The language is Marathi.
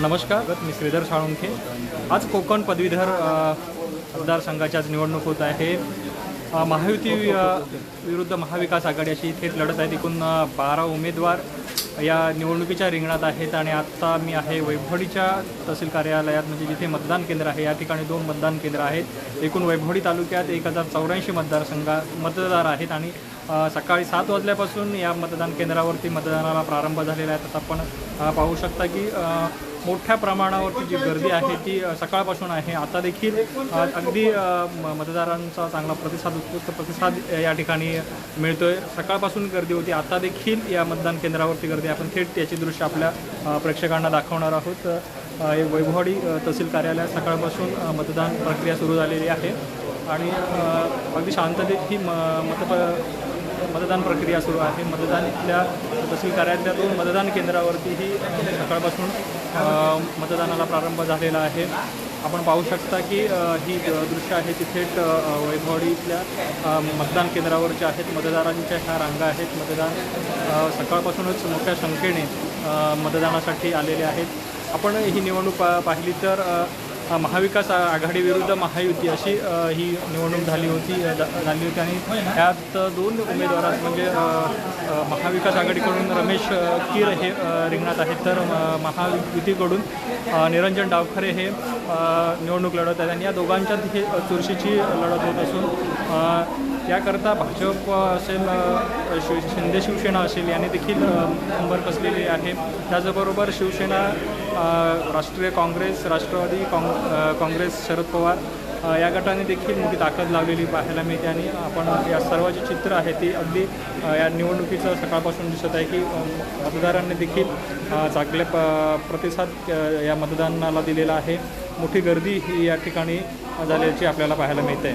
नमस्कार मी श्रीधर साळुंखे. आज कोकण पदवीधर मतदारसंघाच्या मतदारसंघाची आज निवडणूक होत आहे. महायुती विरुद्ध महाविकास आघाडी अशी थेट लढत आहे. एकूण बारा उमेदवार या निवडणुकीच्या रिंगणात आहेत आणि आत्ता मी आहे वैभवडीच्या तहसील कार्यालयात म्हणजे जिथे मतदान केंद्र आहे. या ठिकाणी दोन मतदान केंद्र आहेत. एकूण वैभवडी तालुक्यात एक हजार चौऱ्याऐंशी मतदारसंघा मतदार आहेत आणि सकाळी सात वाजल्यापासून या मतदान केंद्रावरती मतदानाला प्रारंभ झालेला आहे. तसं आपण पाहू शकता की मोठ्या प्रमाणावरती जी गर्दी आहे ती सकाळपासून आहे. आता देखील अगदी म- मतदारांचा चांगला प्रतिसाद उत्कृष्ट प्रतिसाद या ठिकाणी मिळतोय. सकाळपासून गर्दी होती. आता देखील या मतदान केंद्रावरती गर्दी आपण थेट याची दृश्य आपल्या प्रेक्षकांना दाखवणार आहोत. वैभवाडी हे तहसील कार्यालयात सकाळपासून मतदान प्रक्रिया सुरू झालेली आहे. आणि अगदी शांततेत ही म मतप मतदान प्रक्रिया सुरू आहे. मतदान इथल्या तहसील कार्यालयातल्या दोन मतदान केंद्रावरतीही सकाळपासून मतदानाला प्रारंभ झालेला आहे. आपण पाहू शकता की ही दृश्य आहे ती थेट अ, इथल्या मतदान केंद्रावरच्या आहेत. मतदारांच्या ह्या रांगा आहेत. मतदान सकाळपासूनच मोठ्या संख्येने मतदानासाठी आलेले आहेत. आपण ही निवडणूक पा पाहिली तर महाविकास आघाडीविरुद्ध महायुती अशी ही निवडणूक झाली होती झाली होती. आणि त्यात दोन उमेदवार म्हणजे महाविकास आघाडीकडून रमेश कीर हे रिंगणात आहेत. तर महायुतीकडून निरंजन डावखरे हे निवडणूक लढत आहेत आणि या दोघांच्यात ही चुरशीची लढत होत असून त्याकरता याकरता भाजप असेल शिव शिंदे शिवसेना असेल याने देखील अ, कंबर कसलेली आहे. त्याचबरोबर शिवसेना राष्ट्रीय काँग्रेस राष्ट्रवादी काँग काँग्रेस शरद पवार या गटाने देखील मोठी ताकद लावलेली पाहायला मिळते आणि आपण या सर्व जे चित्र आहे ते अगदी या निवडणुकीचं सकाळपासून दिसत आहे की मतदारांनी देखील चांगल्या चांगले प प्रतिसाद या मतदानाला दिलेला आहे. मोठी गर्दी ही या ठिकाणी झाल्याची आपल्याला पाहायला मिळते.